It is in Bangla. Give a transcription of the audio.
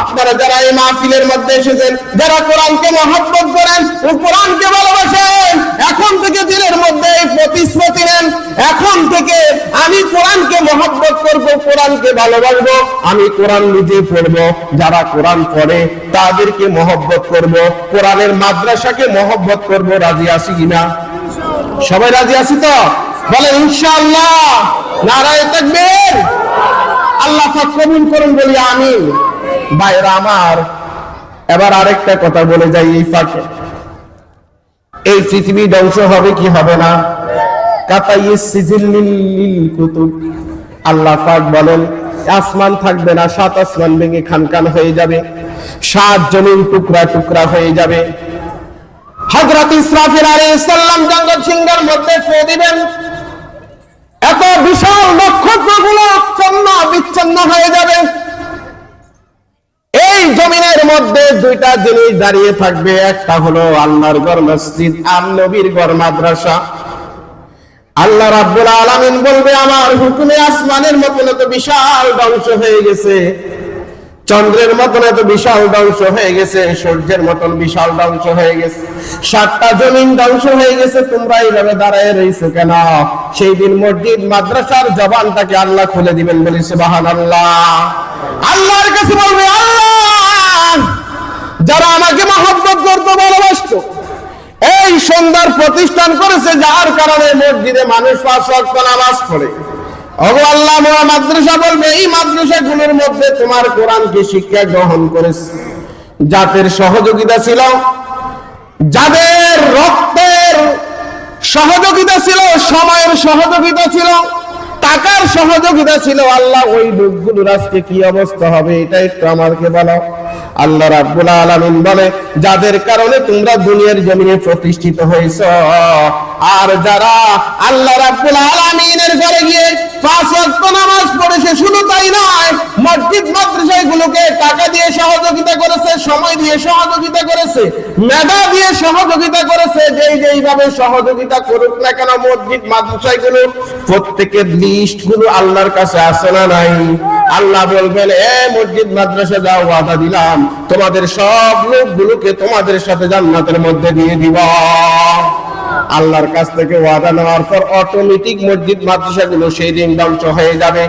আপনারা যারা এই মাহফিলের মধ্যে এসেছেন, যারা কোরআনকে মহব্বত করেন ও কোরআনকে ভালোবাসেন, এখন থেকে দিনের মধ্যে প্রতিশ্রুতি নেন, এখন থেকে আমি কোরআনকে মহব্বত করব, কোরআনকে ভালোবাসবো, আমি কোরআন নিজে পড়ব, যারা কোরআন পড়ে তাদেরকে মহব্বত করব, কোরআনের মাদ্রাসাকে মহব্বত করব, রাজি আছি কিনা সবাই রাজি আছি তো? বলে ইনশাআল্লাহ। নারায় তাকবীর। আল্লাহ কবুল করুন, বলি আমিন। ভাইরা আমার, এবার আরেকটা কথা বলে যাই এই ফাঁকে। এই পৃথিবী ধ্বংস হবে কি হবে না? আল্লাহ পাক বলেন, আসমান থাকবে না, সাত আসমান ভেঙে খানখান হয়ে যাবে, সাত টুকরা টুকরা হয়ে যাবে। হযরত ইসরাফিল আলাইহিস সালাম জঙ্গল সিংহের মধ্যে ফু দিবেন। এত বিশাল নক্ষত্রগুলো চন্ন বিচ্ছন্ন হয়ে যাবে এই জমিনের মধ্যে দুইটা জিনিস দাঁড়িয়ে থাকবে। একটা হলো আল্লাহর ঘর মসজিদ, আর নবীর ঘর মাদ্রাসা। আল্লাহ রাব্বুল আলামিন বলবে, আমার হুকুমে আসমানের মতন এত বিশাল ধ্বংস হয়ে গেছে, চন্দ্রের মতন এত বিশাল ধ্বংস হয়ে গেছে, সূর্যের মতন বিশাল ধ্বংস হয়ে গেছে, সাতটা জমিন ধ্বংস হয়ে গেছে, তোমরা এইভাবে দাঁড়ায় রয়েছো কেন? সেই দিন মসজিদ, মাদ্রাসার জবানটাকে আল্লাহ খুলে দিবেন বলি সুবাহান আল্লাহ আল্লাহর কাছে বলবে, আল্লাহ যারা আমাকে মহব্বত করতো, ভালোবাসতো। এই সন্ধ্যার প্রতিষ্ঠান করেছে যার কারণে মসজিদে মানুষ পাঁচ নামাজ পড়ে। আল্লাহ মাদ্রাসা বলবে, এই মাদ্রাসাগুলোর মধ্যে তোমার কোরআনকে শিক্ষা গ্রহণ করেছে। জাতের সহযোগিতা ছিল, যাদের রক্তের সহযোগিতা ছিল, সময়ের সহযোগিতা ছিল, টাকার সহযোগিতা ছিল, আল্লাহ ওই লোকগুলোর আজকে কি অবস্থা হবে, এটা একটু আমাকে বলো। আল্লাহ রাব্বুল আলামিন বলে, যাদের কারণে তোমরা দুনিয়ার জমিনে প্রতিষ্ঠিত হয়েছ। আর যারা আল্লাহ রাব্বুল আলামিনের ঘরে গিয়ে পাঁচ ওয়াক্ত নামাজ পড়েছে, শুধু তাই নয়, মসজিদ, মাদ্রাসাগুলোকে টাকা দিয়ে সহযোগিতা করেছে, সময় দিয়ে সহযোগিতা করেছে, মেধা দিয়ে সহযোগিতা করেছে, যেই যেই ভাবে সহযোগিতা করুক না কেন মসজিদ, মাদ্রাসাগুলো, প্রত্যেকের লিস্টগুলো আল্লাহর কাছে আসে না নাই? আল্লাহ বলবেন, এ মসজিদ, মাদ্রাসা যাও, ওয়াদা দিলাম। তোমাদের সব লোকগুলোকে তোমাদের সাথে জান্নাতের মধ্যে দিয়ে দিব। আল্লাহর কাছ থেকে ওয়াদা নেওয়ার পর অটোমেটিক মসজিদ, মাদ্রাসাগুলো সেই দিন ধ্বংস হয়ে যাবে।